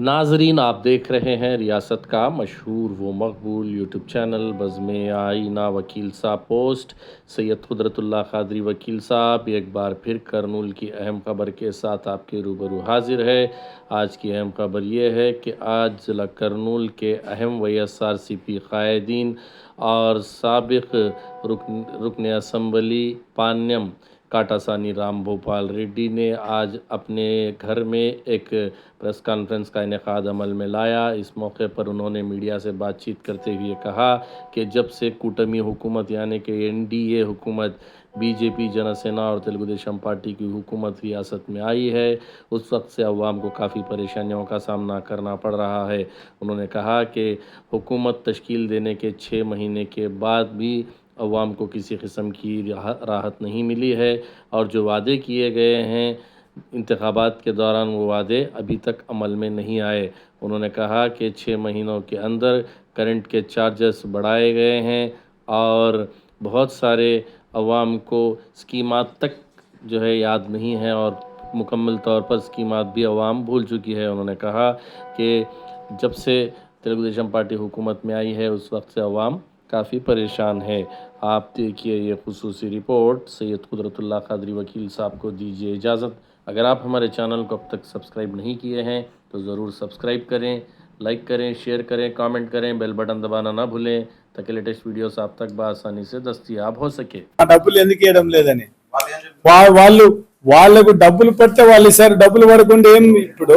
ناظرین آپ دیکھ رہے ہیں ریاست کا مشہور و مقبول یوٹیوب چینل بزم آئینہ وکیل صاحب پوسٹ سید قدرت اللہ قادری وکیل صاحب۔ ایک بار پھر کرنول کی اہم خبر کے ساتھ آپ کے روبرو حاضر ہے۔ آج کی اہم خبر یہ ہے کہ آج ضلع کرنول کے اہم وی ایس آر سی پی قائدین اور سابق رکن, رکن اسمبلی پانیم کاٹا سانی رام بھوپال ریڈی نے آج اپنے گھر میں ایک پریس کانفرنس کا انعقاد عمل میں لایا۔ اس موقع پر انہوں نے میڈیا سے بات چیت کرتے ہوئے کہا کہ جب سے کوٹمی حکومت یعنی کہ این ڈی اے حکومت، بی جے پی جن سینا اور تلگو دیشم پارٹی کی حکومت ریاست میں آئی ہے، اس وقت سے عوام کو کافی پریشانیوں کا سامنا کرنا پڑ رہا ہے۔ انہوں نے کہا کہ حکومت تشکیل دینے کے چھ مہینے کے بعد بھی عوام کو کسی قسم کی راحت نہیں ملی ہے اور جو وعدے کیے گئے ہیں انتخابات کے دوران وہ وعدے ابھی تک عمل میں نہیں آئے۔ انہوں نے کہا کہ چھ مہینوں کے اندر کرنٹ کے چارجز بڑھائے گئے ہیں اور بہت سارے عوام کو اسکیمات تک جو ہے یاد نہیں ہے اور مکمل طور پر اسکیمات بھی عوام بھول چکی ہے۔ انہوں نے کہا کہ جب سے تلگو دیشم پارٹی حکومت میں آئی ہے، اس وقت سے عوام کافی پریشان ہے آپ دیکھئے یہ خصوصی ریپورٹ سید قدرت اللہ قادری وکیل صاحب کو دیجیے اجازت۔ اگر آپ ہمارے چینل کو اب تک سبسکرائب نہیں کیے ہیں تو ضرور سبسکرائب کریں لائک کریں شیئر کریں کامنٹ کریں بیل بٹن دبانا نہ بھولیں تاکہ لیٹسٹ ویڈیوز آپ تک بآسانی سے دستیاب ہو سکے۔ డబ్బులు ఎందుకు ఇవ్వడం లేదని వా- వాళ్ళు వాళ్ళకు డబ్బులు పడితే వాళ్ళు ఇస్తారు డబ్బులు పడకుండా ఏం ఇప్పుడు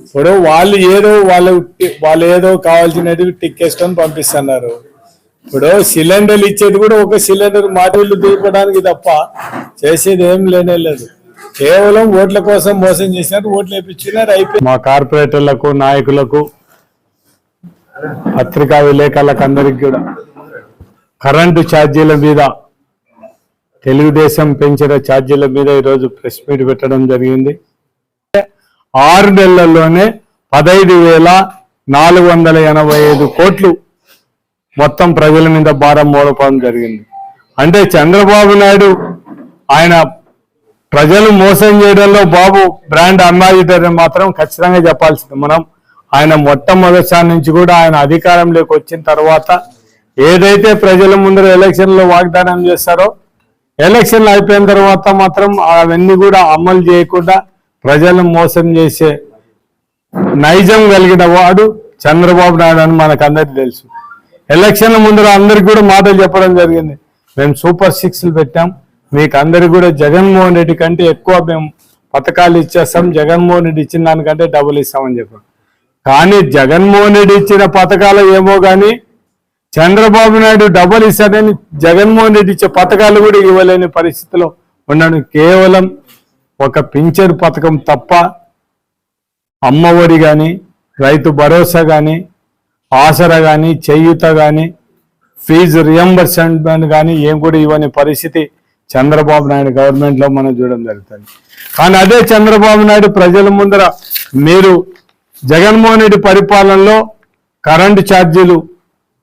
ఇప్పుడు వాళ్ళు ఏదో వాళ్ళు వాళ్ళు ఏదో కావాల్సినది టిక్కేసుకొని పంపిస్తున్నారు. ఇప్పుడు సిలిండర్లు ఇచ్చేది కూడా ఒక సిలిండర్ మాటలు దిగడానికి తప్ప చేసేది ఏం లేనే లేదు. కేవలం ఓట్ల కోసం మోసం చేసినారు ఓట్లు వేపించినారు అయిపోయి మా కార్పొరేటర్లకు నాయకులకు పత్రికా విలేకరులకు అందరికి కూడా కరెంటు ఛార్జీల మీద తెలుగుదేశం పెంచిన ఛార్జీల మీద ఈరోజు ప్రెస్ మీట్ పెట్టడం జరిగింది. ఆరు నెలల్లోనే పదహైదు వేల నాలుగు వందల ఎనభై ఐదు కోట్లు మొత్తం ప్రజల మీద భారం మోడపడం జరిగింది. అంటే చంద్రబాబు నాయుడు ఆయన ప్రజలు మోసం చేయడంలో బాబు బ్రాండ్ అంబాసిడర్ మాత్రం ఖచ్చితంగా చెప్పాల్సింది. మనం ఆయన మొట్టమొదటిసారి నుంచి కూడా ఆయన అధికారంలోకి వచ్చిన తర్వాత ఏదైతే ప్రజల ముందర ఎలక్షన్లో వాగ్దానం చేస్తారో ఎలక్షన్లు అయిపోయిన తర్వాత మాత్రం అవన్నీ కూడా అమలు చేయకుండా ప్రజలను మోసం చేసే నైజం కలిగిన వాడు చంద్రబాబు నాయుడు అని మనకు తెలుసు. ఎలక్షన్ల ముందర అందరికి కూడా మాటలు చెప్పడం జరిగింది. మేము సూపర్ సిక్స్లు పెట్టాం. మీకు అందరికి కూడా జగన్మోహన్ రెడ్డి కంటే ఎక్కువ మేము పథకాలు ఇచ్చేస్తాం. జగన్మోహన్ రెడ్డి ఇచ్చిన దానికంటే డబ్బులు ఇస్తామని చెప్పాం. కానీ జగన్మోహన్ రెడ్డి ఇచ్చిన పథకాలు ఏమో కానీ చంద్రబాబు నాయుడు డబ్బులు ఇస్తాడని జగన్మోహన్ రెడ్డి ఇచ్చే పథకాలు కూడా ఇవ్వలేని పరిస్థితిలో ఉన్నాడు. కేవలం ఒక పింఛన్ పథకం తప్ప అమ్మఒడి కానీ రైతు భరోసా కానీ ఆసరా కానీ చేయూత కానీ ఫీజు రియంబర్స్మెంట్ కానీ ఏం కూడా ఇవ్వని పరిస్థితి చంద్రబాబు నాయుడు గవర్నమెంట్లో మనం చూడడం జరుగుతుంది. కానీ అదే చంద్రబాబు నాయుడు ప్రజల ముందర మీరు జగన్మోహన్ రెడ్డి పరిపాలనలో కరెంటు ఛార్జీలు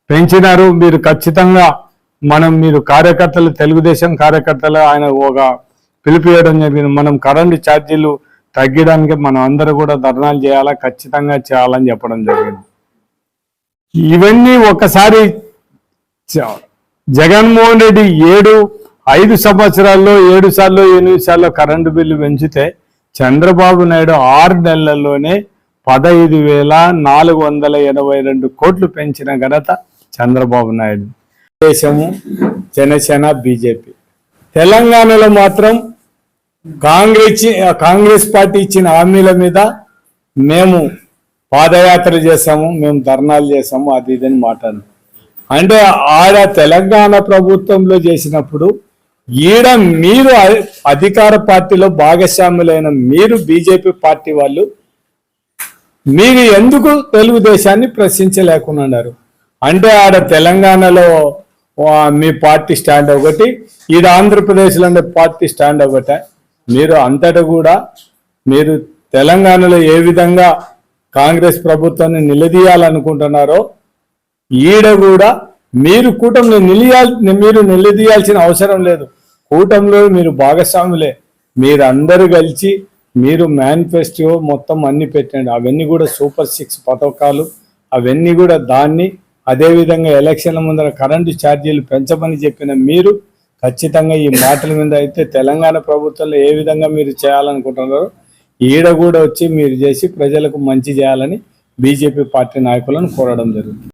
పెంచినారు. మీరు ఖచ్చితంగా మనం మీరు కార్యకర్తలు తెలుగుదేశం కార్యకర్తలు ఆయన ఒక పిలిపియడం జరిగింది. మనం కరెంటు ఛార్జీలు తగ్గడానికి మనం అందరూ కూడా ధర్నాలు చేయాలా? ఖచ్చితంగా చేయాలని చెప్పడం జరిగింది. ఇవన్నీ ఒకసారి చ- జగన్మోహన్ రెడ్డి ఏడు ఐదు సంవత్సరాల్లో ఏడు సార్లు ఎనిమిది సార్లు కరెంటు బిల్లు పెంచితే చంద్రబాబు నాయుడు ఆరు నెలల్లోనే పదహైదు వేల నాలుగు వందల ఎనభై రెండు కోట్లు పెంచిన ఘనత చంద్రబాబు నాయుడు. దేశము జనసేన బీజేపీ. తెలంగాణలో మాత్రం కాంగ్రెస్ కాంగ్రెస్ పార్టీ ఇచ్చిన హామీల మీద మేము పాదయాత్ర చేసాము మేము ధర్నాలు చేసాము అది ఇదని మాట్లాడు అంటే ఆడ తెలంగాణ ప్రభుత్వంలో చేసినప్పుడు ఈడ మీరు అధికార పార్టీలో భాగస్వాములైన మీరు బీజేపీ పార్టీ వాళ్ళు మీరు ఎందుకు తెలుగుదేశాన్ని ప్రశ్నించలేకున్నారు అంటే ఆడ తెలంగాణలో మీ పార్టీ స్టాండ్ ఒకటి ఈడ ఆంధ్రప్రదేశ్లో ఉండే పార్టీ స్టాండ్ ఒకటే. మీరు అంతటా కూడా మీరు తెలంగాణలో ఏ విధంగా కాంగ్రెస్ ప్రభుత్వాన్ని నిలదీయాలనుకుంటున్నారో ఈడ కూడా మీరు కూటమిని నిలియాల్ మీరు నిలదీయాల్సిన అవసరం లేదు. కూటమిలో మీరు భాగస్వాములే. మీరందరూ కలిసి మీరు మేనిఫెస్టో మొత్తం అన్ని పెట్టండి. అవన్నీ కూడా సూపర్ సిక్స్ పథకాలు. అవన్నీ కూడా దాన్ని అదేవిధంగా ఎలక్షన్ల ముందర కరెంటు ఛార్జీలు పెంచమని చెప్పిన మీరు ఖచ్చితంగా ఈ మాటల మీద అయితే తెలంగాణ ప్రభుత్వంలో ఏ విధంగా మీరు చేయాలనుకుంటున్నారో ఈడ కూడా వచ్చి మీరు చేసి ప్రజలకు మంచి చేయాలని బీజేపీ పార్టీ నాయకులను కోరడం జరుగుతుంది.